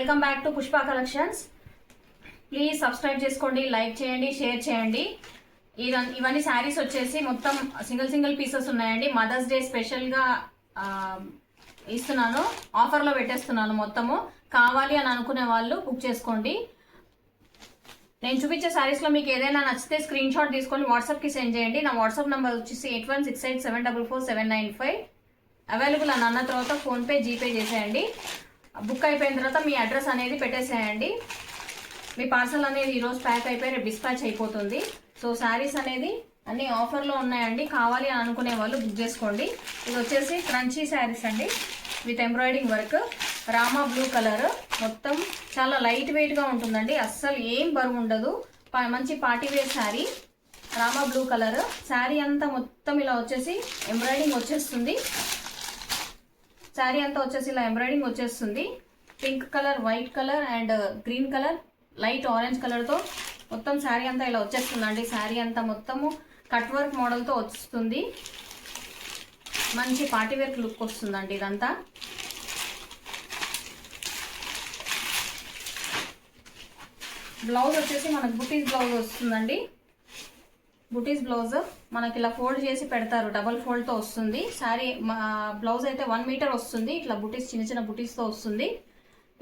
Welcome back to Pushpa collections. Please subscribe చేసుకోండి like చేయండి share చేయండి. ఇవన్నీ శారీస్ వచ్చేసి మొత్తం సింగిల్ సింగిల్ పీసెస్ ఉన్నాయండి. మదర్స్ డే స్పెషల్గా ఇస్తున్నాను. ఆఫర్లో పెట్టేస్తున్నాను మొత్తము. కావాలి అని అనుకునే వాళ్ళు బుక్ చేసుకోండి. నేను చూపించే శారీస్లో మీకు ఏదైనా నచ్చితే స్క్రీన్ షాట్ తీసుకొని వాట్సాప్కి సెండ్ చేయండి. నా వాట్సాప్ నెంబర్ వచ్చేసి eight one six eight seven double four seven nine five available అని అన్న తర్వాత ఫోన్పే జీపే చేసేయండి. బుక్ అయిపోయిన తర్వాత మీ అడ్రస్ అనేది పెట్టేసేయండి. మీ పార్సల్ అనేది ఈరోజు ప్యాక్ అయిపోయి రేపు డిస్పాచ్ అయిపోతుంది. సో శారీస్ అనేది అన్ని ఆఫర్లో ఉన్నాయండి. కావాలి అని అనుకునే వాళ్ళు బుక్ చేసుకోండి. ఇది వచ్చేసి క్రంచీ శారీస్ అండి. With embroidering work. Rama blue colour. మొత్తం చాలా లైట్ వెయిట్గా ఉంటుందండి. అస్సలు ఏం బరువు ఉండదు. ప- మంచి party wear sari. Rama blue colour. Sari అంతా మొత్తం ఇలా వచ్చేసి ఎంబ్రాయిడింగ్ వచ్చేస్తుంది. శారీ అంతా వచ్చేసి ఇలా ఎంబ్రాయిడింగ్ వచ్చేస్తుంది. Pink colour white colour and green colour light orange కలర్తో మొత్తం శారీ అంతా ఇలా వచ్చేస్తుందండి. శారీ అంతా మొత్తము కట్ వర్క్ మోడల్తో వస్తుంది. మంచి పార్టీ వేర్ లుక్ వస్తుందండి ఇదంతా. బ్లౌజ్ వచ్చేసి మనకు బుటీస్ బ్లౌజ్ వస్తుందండి. బుటీస్ బ్లౌజ్ మనకి ఇలా ఫోల్డ్ చేసి పెడతారు డబల్ ఫోల్డ్తో వస్తుంది. శారీ బ్లౌజ్ అయితే వన్ మీటర్ వస్తుంది. ఇట్లా బుటీస్ చిన్న చిన్న బుటీస్తో వస్తుంది.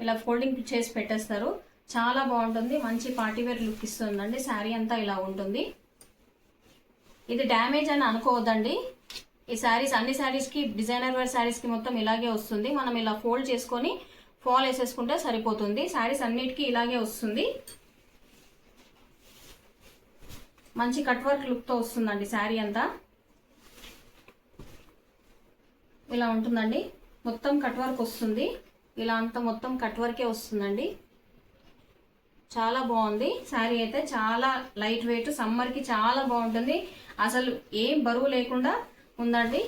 ఇలా ఫోల్డింగ్ చేసి పెట్టేస్తారు. చాలా బాగుంటుంది. మంచి పార్టీవేర్ లుక్ ఇస్తుందండి. శారీ అంతా ఇలా ఉంటుంది. ఇది డ్యామేజ్ అని అనుకోవద్దండి. ఈ శారీస్ అన్ని శారీస్కి డిజైనర్ వేర్ శారీస్కి మొత్తం ఇలాగే వస్తుంది. మనం ఇలా ఫోల్డ్ చేసుకొని ఫాల్ వేసేసుకుంటే సరిపోతుంది. శారీస్ అన్నిటికీ ఇలాగే వస్తుంది. మంచి కట్ వర్క్ లుక్తో వస్తుందండి శారీ అంతా. ఇలా ఉంటుందండి. మొత్తం కట్ వర్క్ వస్తుంది. ఇలా అంతా మొత్తం కట్ వర్కే వస్తుందండి. చాలా బాగుంది. శారీ అయితే చాలా లైట్ వెయిట్ సమ్మర్కి చాలా బాగుంటుంది. అసలు ఏం బరువు లేకుండా ఉందండి.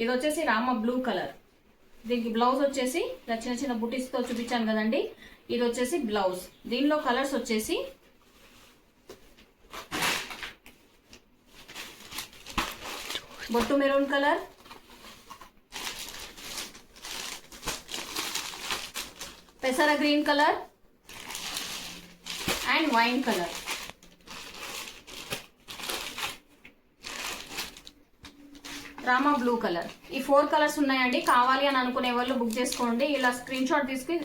ఇది వచ్చేసి రామ బ్లూ కలర్ దీనికి బ్లౌజ్ వచ్చేసి ఇలా చిన్న చిన్న బుటీస్తో చూపించాను కదండి. ఇది వచ్చేసి బ్లౌజ్ దీనిలో కలర్స్ వచ్చేసి బొట్టు మెరూన్ కలర్. పెసర green colour. And wine colour. Rama blue colour. ఈ ఫోర్ కలర్స్ ఉన్నాయండి. కావాలి అని అనుకునే వాళ్ళు బుక్ చేసుకోండి. ఇలా స్క్రీన్ షాట్ తీసుకు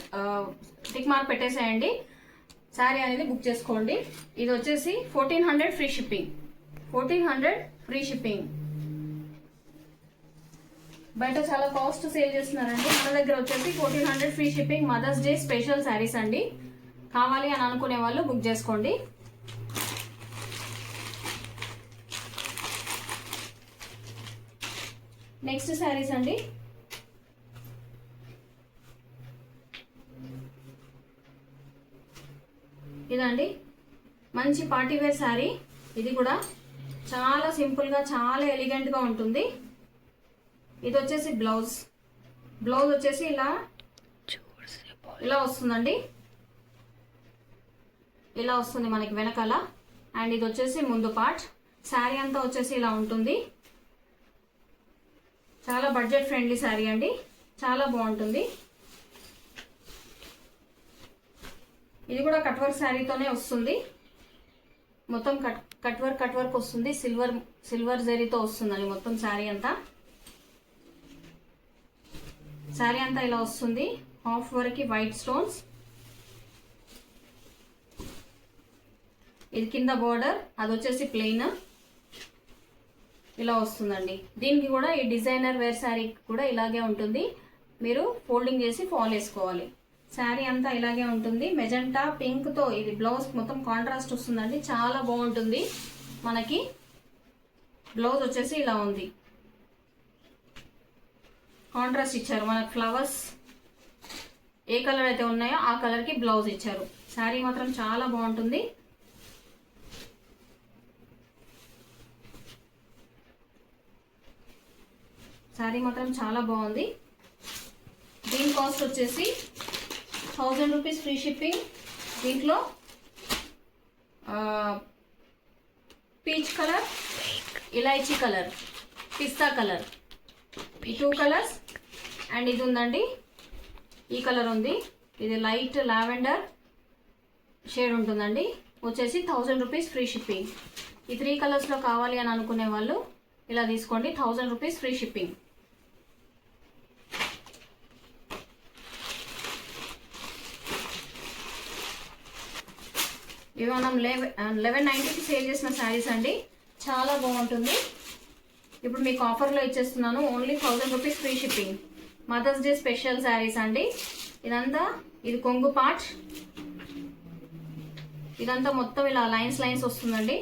టిక్ మార్క్ పెట్టేసేయండి. శారీ అనేది బుక్ చేసుకోండి. ఇది వచ్చేసి fourteen hundred free shipping. Fourteen hundred free shipping. బయట చాలా కాస్ట్ సేల్ చేస్తున్నారండి. మన దగ్గర వచ్చేసి fourteen hundred free shipping mother's day special saris అండి. కావాలి అని అనుకునే వాళ్ళు బుక్ చేసుకోండి. నెక్స్ట్ శారీస్ అండి. ఇదండి. మంచి పార్టీవేర్ శారీ ఇది కూడా చాలా సింపుల్గా చాలా ఎలిగెంట్గా ఉంటుంది. ఇది వచ్చేసి బ్లౌజ్. బ్లౌజ్ వచ్చేసి ఇలా ఇలా వస్తుందండి. ఇలా వస్తుంది మనకి వెనకాల. అండ్ ఇది వచ్చేసి ముందు పార్ట్. శారీ అంతా వచ్చేసి ఇలా ఉంటుంది. చాలా బడ్జెట్ ఫ్రెండ్లీ శారీ అండి. చాలా బాగుంటుంది. ఇది కూడా కట్ వర్క్ శారీతోనే వస్తుంది. మొత్తం cut cut work cut work వస్తుంది. సిల్వర్ సిల్వర్ జరీతో వస్తుందండి మొత్తం శారీ అంతా. శారీ అంతా ఇలా వస్తుంది హాఫ్ వరకు వైట్ స్టోన్స్ ఇది కింద బోర్డర్ అది వచ్చేసి ప్లెయిన్ ఇలా వస్తుందండి. దీనికి కూడా ఈ డిజైనర్ వేర్ శారీ కూడా ఇలాగే ఉంటుంది. మీరు ఫోల్డింగ్ చేసి ఫాల్ వేసుకోవాలి. శారీ అంతా ఇలాగే ఉంటుంది. మెజెంటా పింక్తో ఇది బ్లౌజ్ మొత్తం కాంట్రాస్ట్ వస్తుందండి. చాలా బాగుంటుంది. మనకి బ్లౌజ్ వచ్చేసి ఇలా ఉంది. కాంట్రాస్ట్ ఇచ్చారు. మనకు ఫ్లవర్స్ ఏ కలర్ అయితే ఉన్నాయో ఆ కలర్కి బ్లౌజ్ ఇచ్చారు. శారీ మాత్రం చాలా బాగుంటుంది. శారీ మాత్రం చాలా బాగుంది. దీని కాస్ట్ వచ్చేసి థౌజండ్ రూపీస్ ఫ్రీ షిప్పింగ్ దీంట్లో పీచ్ కలర్ ఇలాచీ కలర్ పిస్తా కలర్ ఈ టూ కలర్స్ అండ్ ఇది ఉందండి. ఈ కలర్ ఉంది. ఇది లైట్ లావెండర్ షేడ్ ఉంటుందండి. వచ్చేసి థౌజండ్ రూపీస్ ఫ్రీ షిప్పింగ్. ఈ త్రీ కలర్స్లో కావాలి అని అనుకునే వాళ్ళు ఇలా తీసుకోండి. Thousand rupees free shipping. ఇవి మనం లెవెన్ లెవెన్ నైంటీకి సేల్ చేసిన శారీస్ అండి. చాలా బాగుంటుంది. ఇప్పుడు మీకు ఆఫర్లో ఇచ్చేస్తున్నాను. Only thousand rupees free shipping. Mother's day special saris అండి. ఇదంతా ఇది కొంగు పార్ట్. ఇదంతా మొత్తం ఇలా లైన్స్ లైన్స్ వస్తుందండి.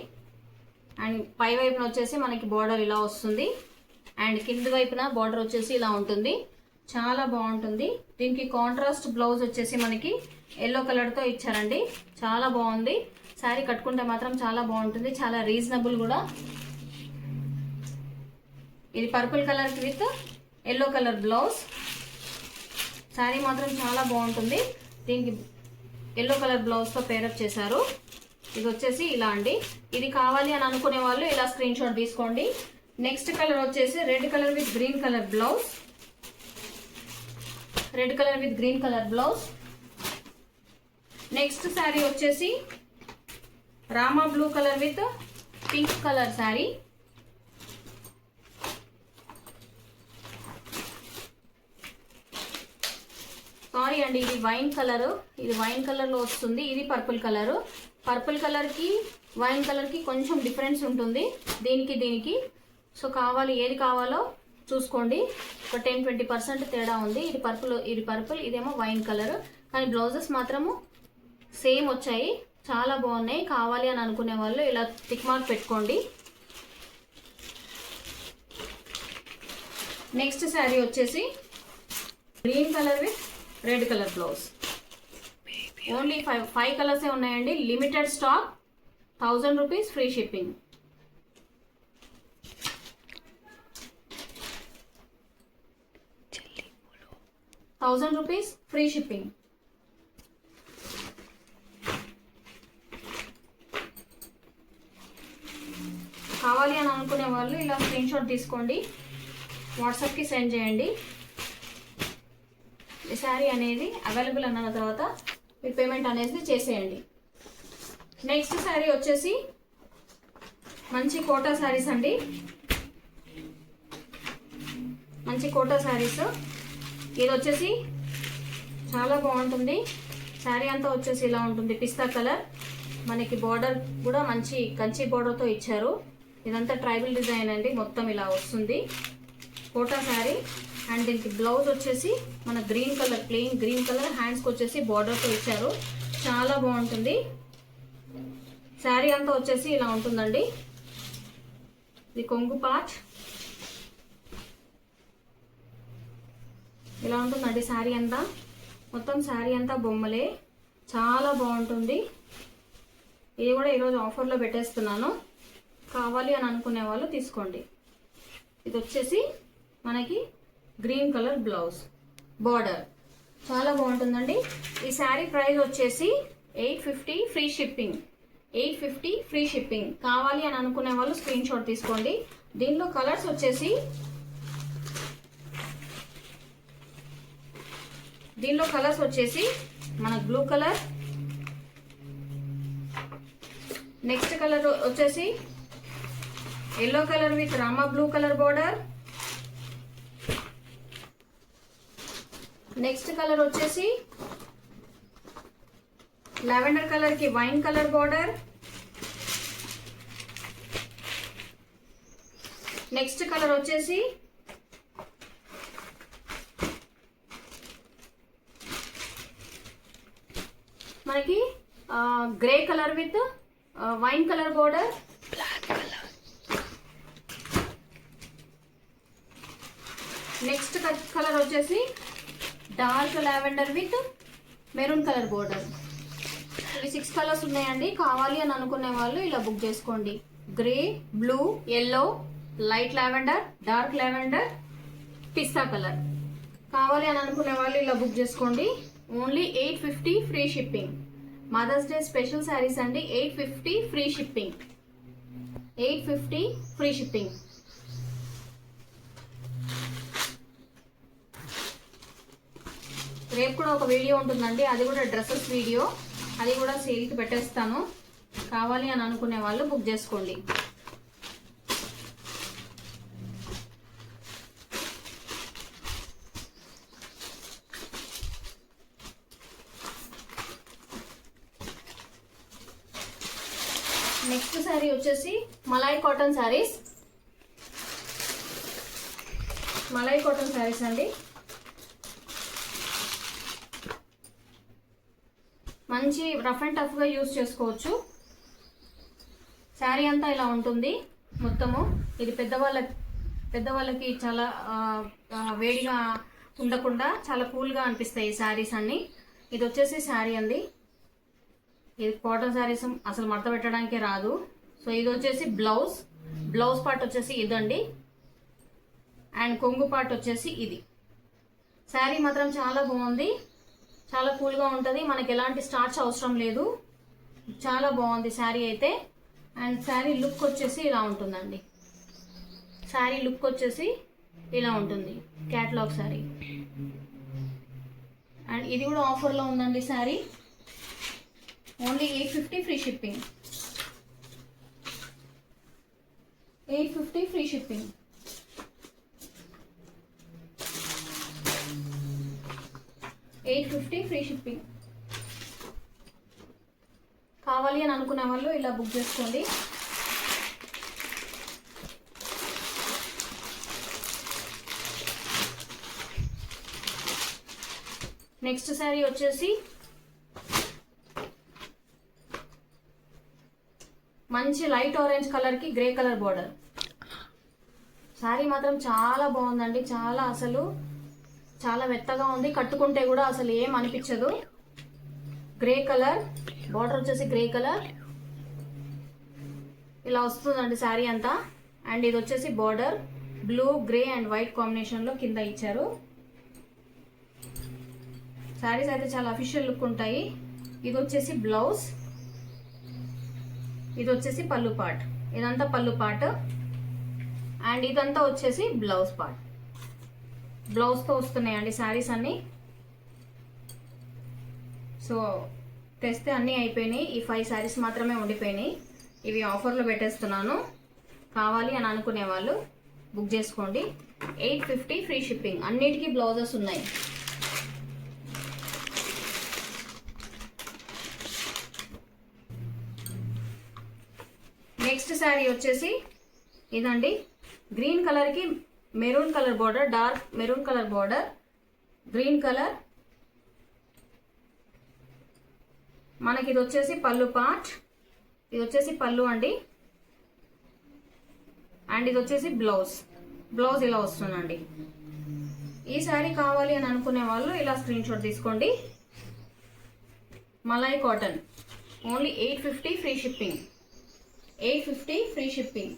అండ్ పై వైపున వచ్చేసి మనకి బార్డర్ ఇలా వస్తుంది. అండ్ కింది వైపున బార్డర్ వచ్చేసి ఇలా ఉంటుంది. చాలా బాగుంటుంది. దీనికి కాంట్రాస్ట్ బ్లౌజ్ వచ్చేసి మనకి ఎల్లో కలర్తో ఇచ్చారండి. చాలా బాగుంది. శారీ కట్టుకుంటే మాత్రం చాలా బాగుంటుంది. చాలా రీజనబుల్ కూడా. ఇది purple colour with yellow colour blouse. Sari మాత్రం చాలా బాగుంటుంది. దీనికి ఎల్లో కలర్ బ్లౌజ్తో పేరప్ చేశారు. ఇది వచ్చేసి ఇలా అండి. ఇది కావాలి అని అనుకునే వాళ్ళు ఇలా స్క్రీన్ షాట్ తీసుకోండి. నెక్స్ట్ కలర్ వచ్చేసి red colour with green colour blouse red colour with green colour blouse next sari వచ్చేసి Rama blue colour with pink colour sari sorry అండి ఇది వైన్ కలర్. ఇది వైన్ కలర్లో వస్తుంది ఇది పర్పుల్ కలరు. పర్పుల్ కలర్కి వైన్ కలర్కి కొంచెం డిఫరెన్స్ ఉంటుంది. దీనికి దీనికి. సో కావాలి ఏది కావాలో చూసుకోండి. ఒక టెన్ ట్వంటీ పర్సెంట్ తేడా ఉంది. ఇది పర్పుల్ ఇది పర్పుల్ ఇదేమో వైన్ కలర్. కానీ బ్లౌజెస్ మాత్రము సేమ్ వచ్చాయి. చాలా బాగున్నాయి. కావాలి అని అనుకునే వాళ్ళు ఇలా టిక్ మార్క్ పెట్టుకోండి. నెక్స్ట్ శారీ వచ్చేసి green colour with red colour blouse. Only five five కలర్సే ఉన్నాయండి. Limited stock thousand rupees free shipping thousand rupees free shipping కావాలి అని అనుకునే వాళ్ళు ఇలా స్క్రీన్ షాట్ తీసుకోండి వాట్సాప్కి సెండ్ చేయండి. ఈ శారీ అనేది అవైలబుల్ అన్న తర్వాత మీరు పేమెంట్ అనేది చేసేయండి. నెక్స్ట్ శారీ వచ్చేసి మంచి కోటా శారీస్ అండి. మంచి కోటా శారీస్. ఇది వచ్చేసి చాలా బాగుంటుంది. శారీ అంతా వచ్చేసి ఇలా ఉంటుంది. పిస్తా కలర్. మనకి బార్డర్ కూడా మంచి కంచి బార్డర్తో ఇచ్చారు. ఇదంతా ట్రైబల్ డిజైన్ అండి. మొత్తం ఇలా వస్తుంది. కోటా శారీ. అండ్ దీనికి బ్లౌజ్ వచ్చేసి మన green colour plain green colour హ్యాండ్స్కి వచ్చేసి బార్డర్తో ఇచ్చారు. చాలా బాగుంటుంది. శారీ అంతా వచ్చేసి ఇలా ఉంటుందండి. ఇది కొంగు పార్ట్ ఇలా ఉంటుందండి శారీ అంతా. మొత్తం శారీ అంతా బొమ్మలే. చాలా బాగుంటుంది. ఇది కూడా ఈరోజు ఆఫర్లో పెట్టేస్తున్నాను. కావాలి అని అనుకునే వాళ్ళు తీసుకోండి. ఇది వచ్చేసి మనకి గ్రీన్ కలర్ బ్లౌజ్. బార్డర్. చాలా బాగుంటుందండి. ఈ శారీ ప్రైస్ వచ్చేసి eight fifty free shipping. Eight fifty free shipping. కావాలి అని అనుకునే వాళ్ళు స్క్రీన్ షాట్ తీసుకోండి. దీనిలో కలర్స్ వచ్చేసి దీనిలో కలర్స్ వచ్చేసి మన బ్లూ కలర్. నెక్స్ట్ కలర్ వచ్చేసి yellow colour with Rama blue colour border. Next colour వచ్చేసి లావెండర్ కలర్కి wine colour border next colour వచ్చేసి మనకి grey colour with wine colour border next colour వచ్చేసి dark lavender with maroon colour border. ఇవి six colours ఉన్నాయండి. కావాలి అని అనుకునే వాళ్ళు ఇలా బుక్ చేసుకోండి. Grey blue yellow light lavender dark lavender పిస్తా కలర్. కావాలి అని అనుకునే వాళ్ళు ఇలా బుక్ చేసుకోండి. Only eight fifty free shipping mother's day special saris అండి. Eight fifty free shipping eight fifty free shipping రేపు కూడా ఒక వీడియో ఉంటుందండి. అది కూడా డ్రెస్సెస్ వీడియో. అది కూడా సేల్కి పెట్టేస్తాను. కావాలి అని అనుకునే వాళ్ళు బుక్ చేసుకోండి. నెక్స్ట్ శారీ వచ్చేసి మలాయ్ కాటన్ శారీస్ మలాయ్ కాటన్ శారీస్ అండి. మంచి రఫ్ అండ్ టఫ్గా యూస్ చేసుకోవచ్చు. శారీ అంతా ఇలా ఉంటుంది మొత్తము. ఇది పెద్దవాళ్ళ పెద్దవాళ్ళకి చాలా వేడిగా ఉండకుండా చాలా కూల్గా అనిపిస్తాయి ఈ శారీస్ అన్నీ. ఇది వచ్చేసి శారీ అండి. ఇది కాటన్ శారీస్ అసలు మడత పెట్టడానికే రాదు. సో ఇది వచ్చేసి బ్లౌజ్. బ్లౌజ్ పార్ట్ వచ్చేసి ఇదండి. అండ్ కొంగు పార్ట్ వచ్చేసి ఇది. శారీ మాత్రం చాలా బాగుంది. చాలా కూల్గా ఉంటుంది. మనకి ఎలాంటి స్టార్చ్ అవసరం లేదు. చాలా బాగుంది శారీ అయితే. అండ్ శారీ లుక్ వచ్చేసి ఇలా ఉంటుందండి. శారీ లుక్ వచ్చేసి ఇలా ఉంటుంది. క్యాట్లాగ్ శారీ. అండ్ ఇది కూడా ఆఫర్లో ఉందండి sari. Only eight fifty free shipping eight fifty free shipping eight fifty free shipping. కావాలి అని అనుకునే వాళ్ళు ఇలా బుక్ చేసుకోండి. నెక్స్ట్ శారీ వచ్చేసి మంచి లైట్ ఆరెంజ్ కలర్కి గ్రే కలర్ బార్డర్. శారీ మాత్రం చాలా బాగుందండి చాలా అసలు చాలా మెత్తగా ఉంది. కట్టుకుంటే కూడా అసలు ఏం అనిపించదు. గ్రే కలర్ బార్డర్ వచ్చేసి గ్రే కలర్ ఇలా వస్తుందండి శారీ అంతా. అండ్ ఇది వచ్చేసి border blue grey and white కాంబినేషన్లో కింద ఇచ్చారు. శారీస్ అయితే చాలా అఫీషియల్ లుక్ ఉంటాయి. ఇది వచ్చేసి బ్లౌజ్ ఇది వచ్చేసి పళ్ళు పార్ట్ ఇదంతా పళ్ళు పార్ట్ అండ్ ఇదంతా వచ్చేసి బ్లౌజ్ పార్ట్ బ్లౌజ్తో వస్తున్నాయండి శారీస్ అన్నీ. సో తెస్తే అన్నీ అయిపోయినాయి. ఈ ఫైవ్ శారీస్ మాత్రమే ఉండిపోయినాయి. ఇవి ఆఫర్లో పెట్టేస్తున్నాను. కావాలి అని అనుకునే వాళ్ళు బుక్ చేసుకోండి. Eight fifty free shipping. అన్నిటికీ బ్లౌజెస్ ఉన్నాయి. నెక్స్ట్ శారీ వచ్చేసి ఇదండి. గ్రీన్ కలర్కి maroon colour border dark maroon colour border green colour. మనకి ఇది వచ్చేసి పళ్ళు పార్ట్. ఇది వచ్చేసి పళ్ళు అండి. అండ్ ఇది వచ్చేసి బ్లౌజ్. బ్లౌజ్ ఇలా వస్తుందండి. ఈ శారీ కావాలి అని అనుకునే వాళ్ళు ఇలా స్క్రీన్ షాట్ తీసుకోండి. Malay cotton. Only eight fifty free shipping. Eight fifty free shipping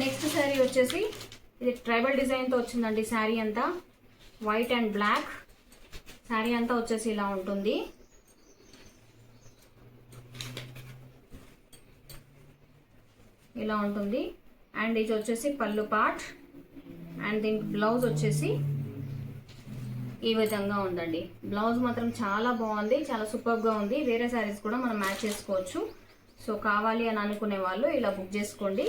next sari వచ్చేసి ఇది ట్రైబల్ డిజైన్తో వచ్చిందండి శారీ అంతా. వైట్ అండ్ బ్లాక్ శారీ అంతా వచ్చేసి ఇలా ఉంటుంది. ఇలా ఉంటుంది. అండ్ ఇది వచ్చేసి పళ్ళు పార్ట్ అండ్ దీనికి బ్లౌజ్ వచ్చేసి ఈ విధంగా ఉందండి. బ్లౌజ్ మాత్రం చాలా బాగుంది చాలా సూపర్గా ఉంది. వేరే శారీస్ కూడా మనం మ్యాచ్ చేసుకోవచ్చు. సో కావాలి అని అనుకునే వాళ్ళు ఇలా బుక్ చేసుకోండి.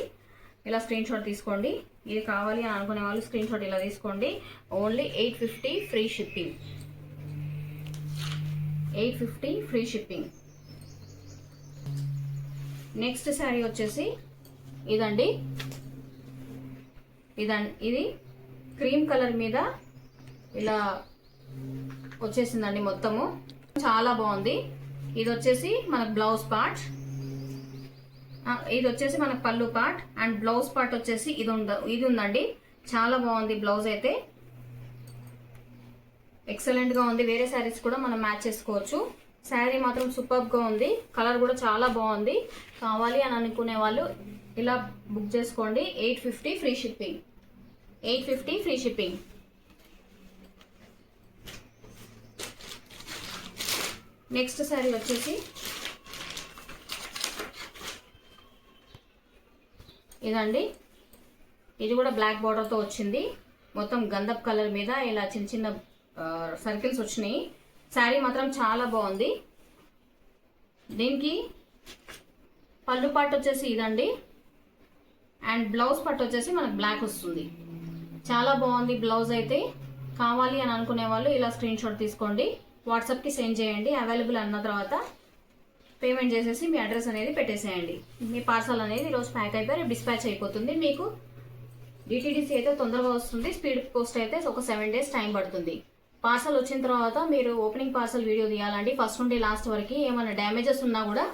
ఇలా స్క్రీన్ షాట్ తీసుకోండి. ఇది కావాలి అని అనుకునే వాళ్ళు స్క్రీన్ షాట్ ఇలా తీసుకోండి. Only eight fifty free shipping eight fifty free shipping next sari వచ్చేసి ఇదండి. ఇదండి ఇది క్రీమ్ కలర్ మీద ఇలా వచ్చేసిందండి మొత్తము. చాలా బాగుంది. ఇది వచ్చేసి మనకు బ్లౌజ్ పార్ట్ ఇది వచ్చేసి మనకు పళ్ళు పార్ట్ అండ్ బ్లౌజ్ పార్ట్ వచ్చేసి ఇది ఉంద ఇది ఉందండి. చాలా బాగుంది బ్లౌజ్ అయితే. ఎక్సలెంట్గా ఉంది. వేరే శారీస్ కూడా మనం మ్యాచ్ చేసుకోవచ్చు. శారీ మాత్రం సూపర్గా ఉంది. కలర్ కూడా చాలా బాగుంది. కావాలి అని అనుకునే వాళ్ళు ఇలా బుక్ చేసుకోండి. Eight fifty free shipping eight fifty free shipping next sari వచ్చేసి ఇదండి. ఇది కూడా బ్లాక్ బార్డర్తో వచ్చింది. మొత్తం గంధప్ కలర్ మీద ఇలా చిన్న చిన్న సర్కిల్స్ వచ్చినాయి. శారీ మాత్రం చాలా బాగుంది. దీనికి పళ్ళు పట్టు వచ్చేసి ఇదండి. అండ్ బ్లౌజ్ పట్టు వచ్చేసి మనకు బ్లాక్ వస్తుంది. చాలా బాగుంది బ్లౌజ్ అయితే. కావాలి అని అనుకునే వాళ్ళు ఇలా స్క్రీన్ షాట్ తీసుకోండి వాట్సాప్కి సెండ్ చేయండి. అవైలబుల్ అన్న తర్వాత పేమెంట్ చేసేసి మీ అడ్రస్ అనేది పెట్టేసేయండి. మీ పార్సల్ అనేది ఈరోజు ప్యాక్ అయిపోయి డిస్పాచ్ అయిపోతుంది. మీకు డిటీడీసీ అయితే తొందరగా వస్తుంది స్పీడ్ పోస్ట్ అయితే ఒక సెవెన్ డేస్ టైం పడుతుంది. పార్సల్ వచ్చిన తర్వాత మీరు ఓపెనింగ్ పార్సల్ వీడియో తీయాలండి. ఫస్ట్ నుండి లాస్ట్ వరకు ఏమైనా డ్యామేజెస్ ఉన్నా కూడా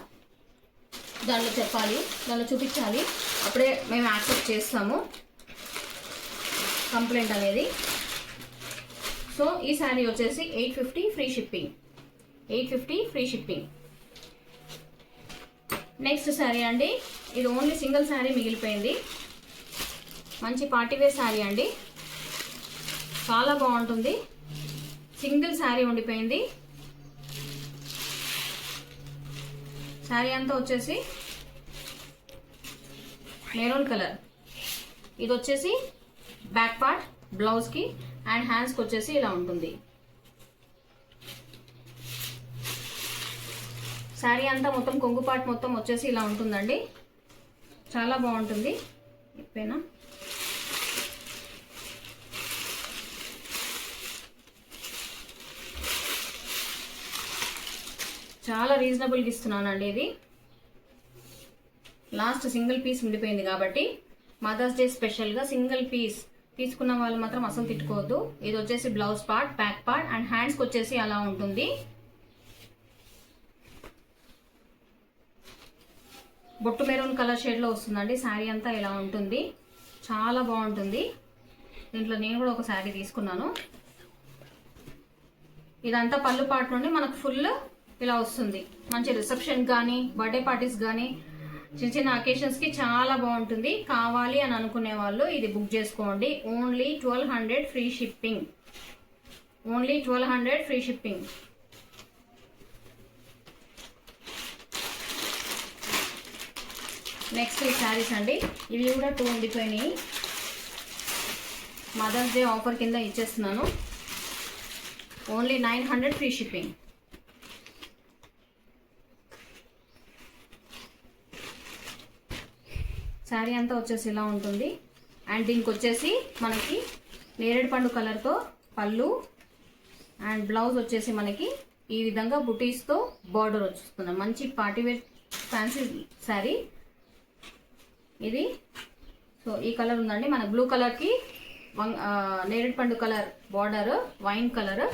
దాంట్లో చెప్పాలి దాంట్లో చూపించాలి. అప్పుడే మేము యాక్సెప్ట్ చేస్తాము. కంప్లైంట్ అనేది. సో ఈ శారీ వచ్చేసి eight fifty free shipping. Eight fifty free shipping. Next sari అండి. ఇది ఓన్లీ సింగిల్ శారీ మిగిలిపోయింది. మంచి పార్టీవేర్ శారీ అండి. చాలా బాగుంటుంది. సింగిల్ శారీ ఉండిపోయింది. శారీ అంతా వచ్చేసి మెరూన్ కలర్ ఇది వచ్చేసి బ్యాక్ పార్ట్ బ్లౌజ్కి అండ్ హ్యాండ్స్కి వచ్చేసి ఇలా ఉంటుంది. శారీ అంతా మొత్తం కొంగు పార్ట్ మొత్తం వచ్చేసి ఇలా ఉంటుందండి. చాలా బాగుంటుంది. ఇప్పేనా? చాలా రీజనబుల్గా ఇస్తున్నానండి ఇది. లాస్ట్ సింగిల్ పీస్ ఉండిపోయింది కాబట్టి మదర్స్ డే స్పెషల్గా సింగిల్ పీస్ తీసుకున్న వాళ్ళు మాత్రం అసలు తిట్టుకోవద్దు. ఇది వచ్చేసి blouse part back part and హ్యాండ్స్కి వచ్చేసి అలా ఉంటుంది. బొట్టు మెరూన్ కలర్ షేడ్లో వస్తుందండి. శారీ అంతా ఇలా ఉంటుంది. చాలా బాగుంటుంది. దీంట్లో నేను కూడా ఒక శారీ తీసుకున్నాను. ఇదంతా పళ్ళు పాటు నుండి మనకు ఫుల్ ఇలా వస్తుంది. మంచి రిసెప్షన్ కానీ బర్త్డే పార్టీస్ కానీ చిన్న చిన్న అకేషన్స్కి చాలా బాగుంటుంది. కావాలి అని అనుకునే వాళ్ళు ఇది బుక్ చేసుకోండి. Only twelve hundred free shipping. Only twelve hundred free shipping. Next ఈ శారీస్ అండి. ఇవి కూడా టూ ఉండిపోయినాయి. మదర్స్ డే ఆఫర్ కింద ఇచ్చేస్తున్నాను. Only nine hundred free shipping sari అంతా వచ్చేసి ఇలా ఉంటుంది. అండ్ దీనికి వచ్చేసి మనకి నేరేడు పండు కలర్తో పళ్ళు అండ్ బ్లౌజ్ వచ్చేసి మనకి ఈ విధంగా బుటీస్తో బార్డర్ వచ్చేస్తుంది. మంచి పార్టీవేర్ ఫ్యాన్సీ శారీ ఇది. సో ఈ కలర్ ఉందండి. మన బ్లూ కలర్కి నేరేడు పండు కలర్ బార్డర్ వైన్ కలర్.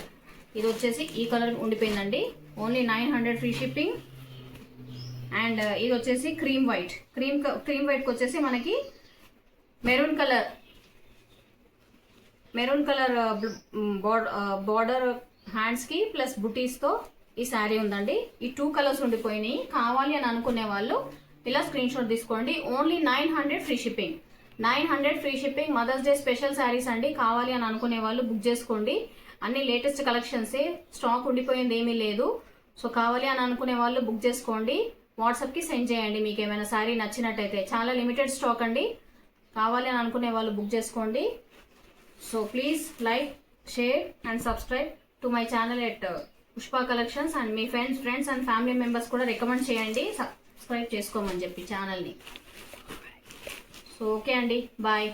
ఇది వచ్చేసి ఈ colour ఉండిపోయిందండి. Only nine hundred free shipping. And ఇది వచ్చేసి క్రీమ్ వైట్. క్రీమ్ క్రీమ్ వైట్కి వచ్చేసి మనకి maroon colour maroon colour border హ్యాండ్స్కి ప్లస్ బుటీస్తో ఈ శారీ ఉందండి. ఈ టూ కలర్స్ ఉండిపోయినాయి. కావాలి అని అనుకునే వాళ్ళు ఇలా స్క్రీన్ షాట్ తీసుకోండి. Only nine hundred free shipping nine hundred free shipping mother's day special saris అండి. కావాలి అని అనుకునే వాళ్ళు బుక్ చేసుకోండి. అన్ని లేటెస్ట్ కలెక్షన్సే స్టాక్ ఉండిపోయింది ఏమీ లేదు. సో కావాలి అని అనుకునే వాళ్ళు బుక్ చేసుకోండి. వాట్సాప్కి సెండ్ చేయండి మీకు ఏమైనా శారీ నచ్చినట్టయితే. చాలా లిమిటెడ్ స్టాక్ అండి. కావాలి అని అనుకునే వాళ్ళు బుక్ చేసుకోండి. So please like share and subscribe to my channel at Pushpa collections and me friends friends and family members కూడా రికమెండ్ చేయండి. సబ్స్క్రైబ్ చేసుకోమని చెప్పి ఛానల్ని సో ఓకే అండి. బాయ్